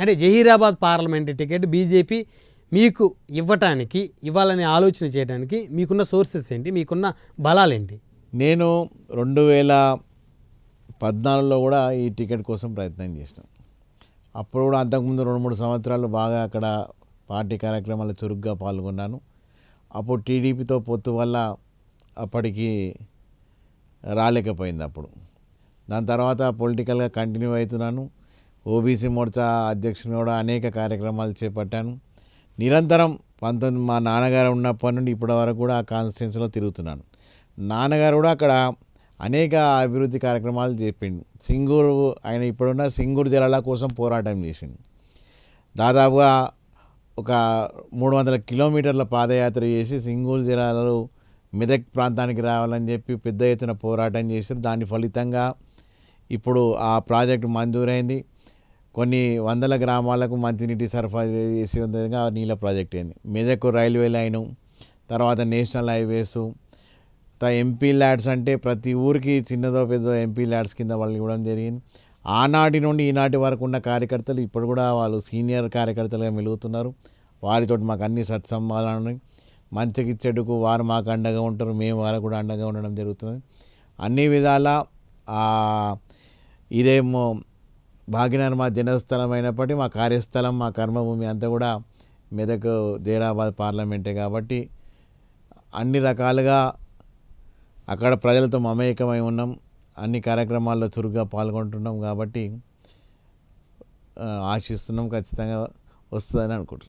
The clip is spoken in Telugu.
అంటే జహీరాబాద్ పార్లమెంట్ టికెట్ బీజేపీ మీకు ఇవ్వటానికి ఇవ్వాలని ఆలోచన చేయడానికి మీకున్న సోర్సెస్ ఏంటి? మీకున్న బలాలేంటి? నేను రెండు వేల పద్నాలుగులో కూడా ఈ టికెట్ కోసం ప్రయత్నం చేసిన. అప్పుడు కూడా అంతకుముందు రెండు మూడు సంవత్సరాలు బాగా అక్కడ పార్టీ కార్యక్రమాలు చురుగ్గా పాల్గొన్నాను. అప్పుడు టీడీపీతో పొత్తు వల్ల అప్పటికి రాలేకపోయింది అప్పుడు. దాని తర్వాత పొలిటికల్గా కంటిన్యూ అవుతున్నాను. ఓబీసీ మోర్చా అధ్యక్షుని కూడా అనేక కార్యక్రమాలు చేపట్టాను. నిరంతరం పంతొమ్మిది మా నాన్నగారు ఉన్నప్పటి నుండి ఇప్పటి వరకు కూడా ఆ కాన్స్టిట్యున్సీలో తిరుగుతున్నాను. నాన్నగారు కూడా అక్కడ అనేక అభివృద్ధి కార్యక్రమాలు చెప్పిండు సింగూరు ఆయన ఇప్పుడున్న సింగూరు జిల్లాల కోసం పోరాటం చేసిండు. దాదాపుగా ఒక మూడు వందల కిలోమీటర్ల పాదయాత్ర చేసి సింగూరు జిల్లాలో మెదక్ ప్రాంతానికి రావాలని చెప్పి పెద్ద ఎత్తున పోరాటం చేసి దాని ఫలితంగా ఇప్పుడు ఆ ప్రాజెక్టు మంజూరైంది. కొన్ని వందల గ్రామాలకు మంచినీటి సరఫరా చేసే విధంగా ఆ నీళ్ళ ప్రాజెక్ట్ అయింది. మెదక్ రైల్వే లైను తర్వాత నేషనల్ హైవేసు త ఎంపీ ల్యాడ్స్ అంటే ప్రతి ఊరికి చిన్నదో పెద్ద ఎంపీ ల్యాడ్స్ కింద వాళ్ళు ఇవ్వడం జరిగింది. ఆనాటి నుండి ఈనాటి వరకు ఉన్న కార్యకర్తలు ఇప్పుడు కూడా వాళ్ళు సీనియర్ కార్యకర్తలుగా మెలుగుతున్నారు. వారితోటి మాకు అన్ని సత్సంబాలు మంచికి చెడుకు వారు మాకు అండగా ఉంటారు. మేము వారు కూడా అండగా ఉండడం జరుగుతుంది. అన్ని విధాల ఇదేమో భాగ్యనగర్ మా జనస్థలం అయినప్పటికీ మా కార్యస్థలం మా కర్మభూమి అంతా కూడా మెదక్ జైరాబాద్ పార్లమెంటే కాబట్టి అన్ని రకాలుగా అక్కడ ప్రజలతో మమేకమై ఉన్నాం. అన్ని కార్యక్రమాల్లో చురుగ్గా పాల్గొంటున్నాం కాబట్టి ఆశిస్తున్నాం ఖచ్చితంగా వస్తుందని అనుకుంటున్నాం.